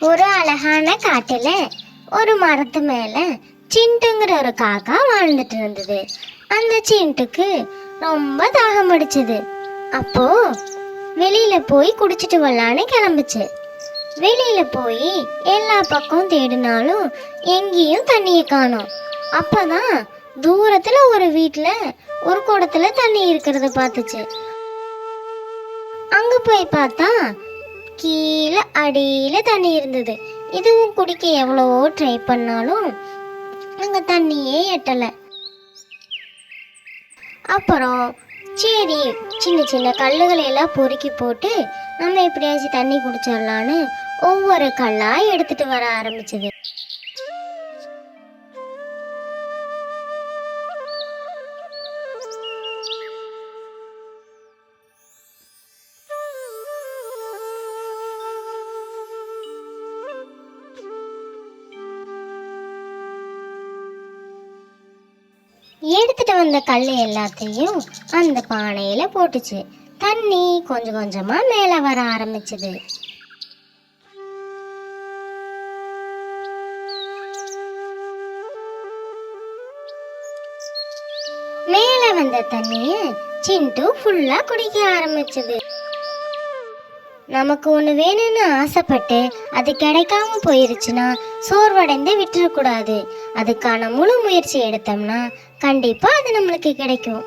ஒரு அழகான காட்டுல ஒரு மரத்து மேல சிண்டுங்கிற ஒரு காக்கா வாழ்ந்துட்டு இருந்தது. அந்த சிண்டுக்கு ரொம்ப தாகம் அடிச்சது. அப்போ வெளியில போய் குடிச்சிட்டு வரலான்னு கிளம்புச்சு. வெளியில போய் எல்லா பக்கம் தேடினாலும் எங்கேயும் தண்ணியை காணோம். அப்பதான் தூரத்துல ஒரு வீட்டுல ஒரு குடத்துல தண்ணி இருக்கிறத பார்த்துச்சு. அங்க போய் பார்த்தா கீழே அடியில தண்ணி இருந்தது. இதுவும் குடிக்க எவ்வளவோ ட்ரை பண்ணாலும் அங்க தண்ணியே எட்டல. அப்புறம் சரி சின்ன சின்ன கல்லுகளை எல்லாம் பொறுக்கி போட்டு நம்ம எப்படியாச்சும் தண்ணி குடிச்சிடலான்னு ஒவ்வொரு கல்லா எடுத்துட்டு வர ஆரம்பிச்சது. எடுத்துட்டு வந்த கல் எல்லாத்தையும் அந்த பானையில போட்டுச்சு. தண்ணி கொஞ்சம் கொஞ்சமா மேல வர ஆரம்பிச்சது. மேல வந்த தண்ணிய சிண்டு ஃபுல்லா குடிக்க ஆரம்பிச்சது. நமக்கு ஒன்று வேணும்னு ஆசைப்பட்டு அது கிடைக்காம போயிருச்சுன்னா சோர்வடைந்து விட்டுறக்கூடாது. அதுக்கான முழு முயற்சி எடுத்தோம்னா கண்டிப்பா அது நம்மளுக்கு கிடைக்கும்.